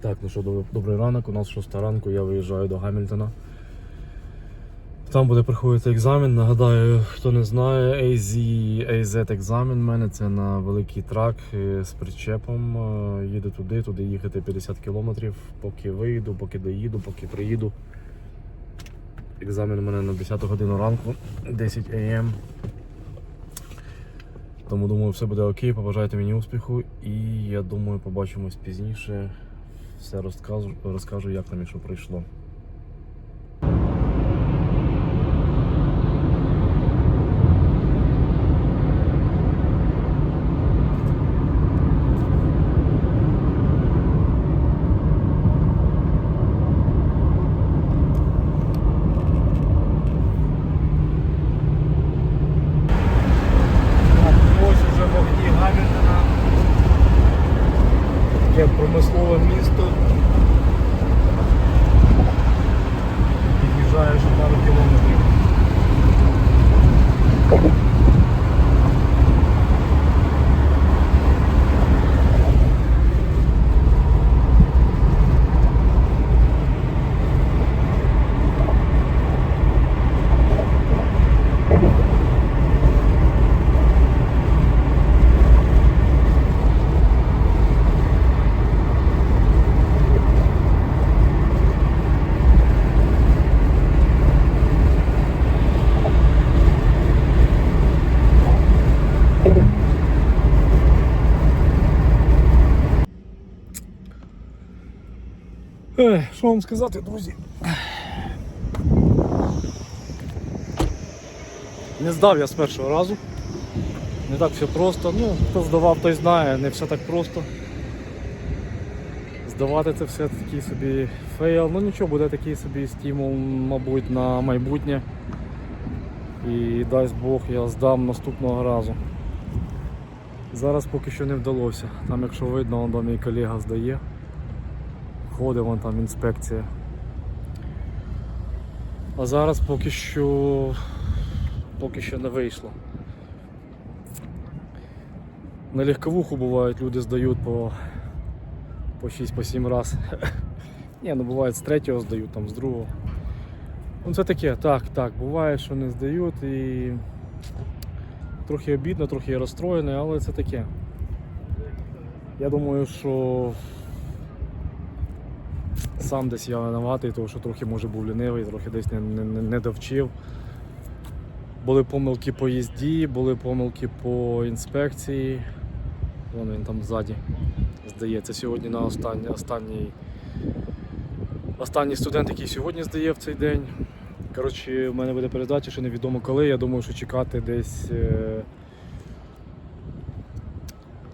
Так, ну що, доб- добрий ранок. У нас 6 ранку, я виїжджаю до Гамільтона. Там буде проходити екзамен. Нагадаю, хто не знає, AZ, AZ екзамен в мене це на великий трак е, з причепом. Е, Їду туди, туди їхати 50 кілометрів, поки вийду, поки доїду, поки приїду. Екзамен у мене на 10 годину ранку, 10 АМ. Тому думаю, все буде окей, побажайте мені успіху і я думаю, побачимось пізніше. Все розкажу, розкажу як там що пройшло. Таке промислове місто. Під'їжджаєш пару кілометрів. Що вам сказати, друзі? Не здав я з першого разу. Не так все просто. Ну, хто здавав, той знає, не все так просто. Здавати це все такий собі фейл. Ну нічого, буде такий собі стимул, мабуть, на майбутнє. І дасть Бог я здам наступного разу. Зараз поки що не вдалося. Там, якщо видно, он, мій колега здає. Ходить вон там інспекція. А зараз поки що поки що не вийшло. На легковуху бувають, люди здають по, по 6-7 раз. Ні, ну буває з третього здають, там з другого. Ну це таке, так, так, буває, що не здають і трохи обідно, трохи розстроєний, але це таке. Я думаю, що сам десь я винуватий, тому що трохи може був лінивий, трохи десь не, не, не- довчив. Були помилки по їзді, були помилки по інспекції. Вон він там ззаді. Здається, сьогодні на останній, останній, останній студент, який сьогодні здає в цей день. Коротше, в мене буде передача, ще невідомо коли. Я думаю, що чекати десь. е,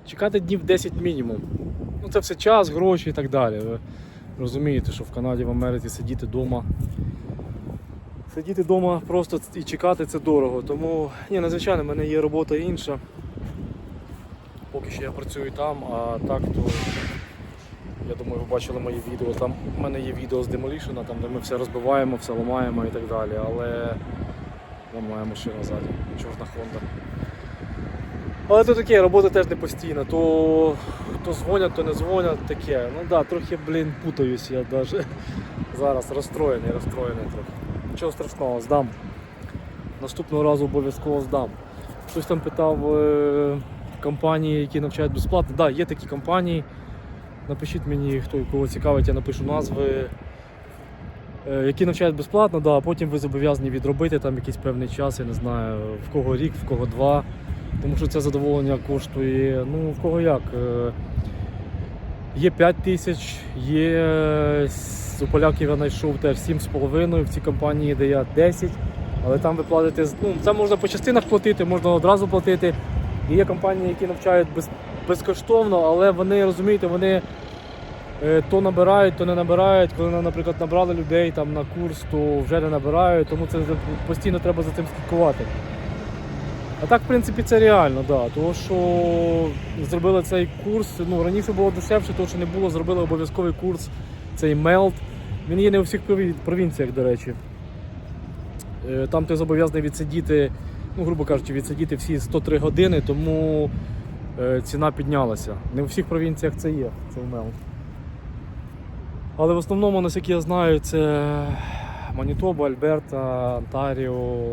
Чекати днів 10 мінімум. Ну це все час, гроші і так далі. Розумієте, що в Канаді, в Америці сидіти вдома. Сидіти вдома просто і чекати це дорого. Тому, ні, надзвичайно, в мене є робота інша. Поки що я працюю там, а так то я думаю, ви бачили мої відео. Там в мене є відео з Demolition, там де ми все розбиваємо, все ламаємо і так далі. Але моя машина ззаді, чорна Honda. Але то таке, робота теж не постійна. То, то дзвонять, то не дзвонять, таке. Ну да, трохи, блін, путаюсь я даже. Зараз розстроєний, розстроєний трохи. Нічого страшного, здам. Наступного разу обов'язково здам. Хтось там питав е, компанії, які навчають безплатно. Так, да, є такі компанії. Напишіть мені, хто кого цікавить, я напишу назви. Е, Які навчають безплатно, да, а потім ви зобов'язані відробити там якийсь певний час, я не знаю, в кого рік, в кого два. Тому що це задоволення коштує, ну в кого як. е, Є 5 тисяч, є у поляків я знайшов теж 7,5 в цій компанії, де я 10, але там ви платите, ну, це можна по частинах платити, можна одразу платити. І є компанії, які навчають без, безкоштовно, але вони, розумієте, вони е, то набирають, то не набирають. Коли, наприклад, набрали людей там на курс, то вже не набирають, тому це постійно треба за цим слідкувати. Так, в принципі, це реально, да. Тому що зробили цей курс. Ну, раніше було дешевше, тому що не було, зробили обов'язковий курс, цей мелт. Він є не у всіх провінціях, до речі. Е, Там ти зобов'язаний відсидіти, ну, грубо кажучи, відсидіти всі 103 години, тому е, ціна піднялася. Не у всіх провінціях це є, цей мелт. Але в основному, наскільки я знаю, це Манітоба, Альберта, Онтаріо,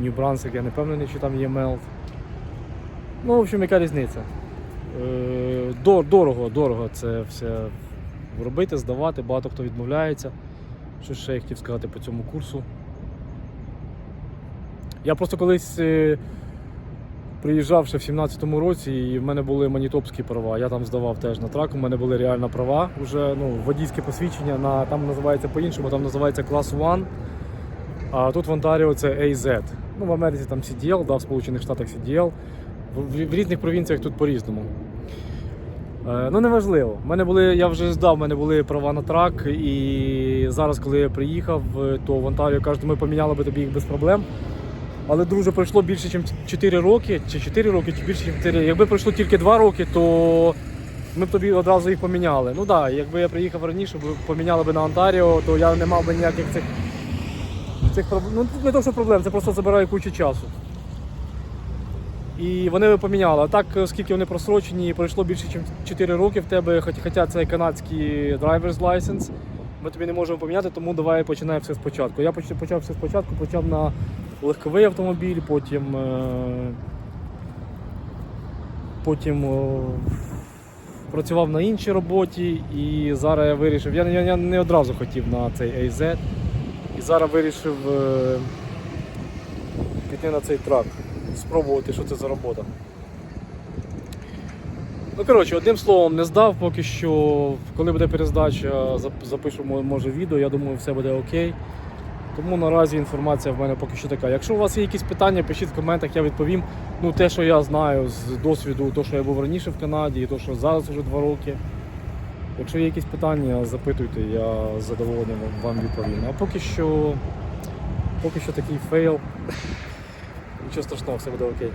Нью-Брансик, я не впевнений, чи там є Мелт. Ну, в общем, яка різниця? Е, Дорого, дорого це все робити, здавати, багато хто відмовляється. Що ще я хотів сказати по цьому курсу. Я просто колись е, приїжджав ще в 17-му році, і в мене були манітопські права. Я там здавав теж на трак, у мене були реально права. Уже ну, водійське посвідчення на, там називається по-іншому, там називається клас 1. А тут в Онтаріо це AZ. Ну, в Америці там CDL, да, в Сполучених Штатах CDL. В, в, різних провінціях тут по-різному. Е, ну, неважливо. В мене були, я вже здав, в мене були права на трак, і зараз, коли я приїхав, е, то в Онтаріо кажуть, ми поміняли би тобі їх без проблем. Але, друже, пройшло більше, ніж 4 роки, чи 4 роки, чи більше, ніж 4. Якби пройшло тільки 2 роки, то ми б тобі одразу їх поміняли. Ну так, да, якби я приїхав раніше, поміняли б на Онтаріо, то я не мав би ніяких цих, цих проблем. Ну, не то, що проблем, це просто забирає кучу часу. І вони би поміняли. А так, оскільки вони просрочені, пройшло більше, ніж 4 роки в тебе, хоча це канадський driver's license, ми тобі не можемо поміняти, тому давай починаємо все спочатку. Я почав все спочатку, почав на легковий автомобіль, потім, е, потім працював на іншій роботі і зараз я вирішив, я, я, я не одразу хотів на цей AZ, і зараз вирішив е, піти на цей трак, спробувати, що це за робота. Ну, коротше, одним словом, не здав поки що. Коли буде перездача, запишу може відео, я думаю, все буде окей. Тому наразі інформація в мене поки що така. Якщо у вас є якісь питання, пишіть в коментах, я відповім. Ну, те, що я знаю з досвіду, то, що я був раніше в Канаді, і то, що зараз вже два роки. Якщо є якісь питання, запитуйте, я з задоволенням вам відповім. А поки що, поки що такий фейл. Нічого страшного, все буде окей.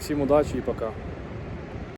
Всім удачі і пока.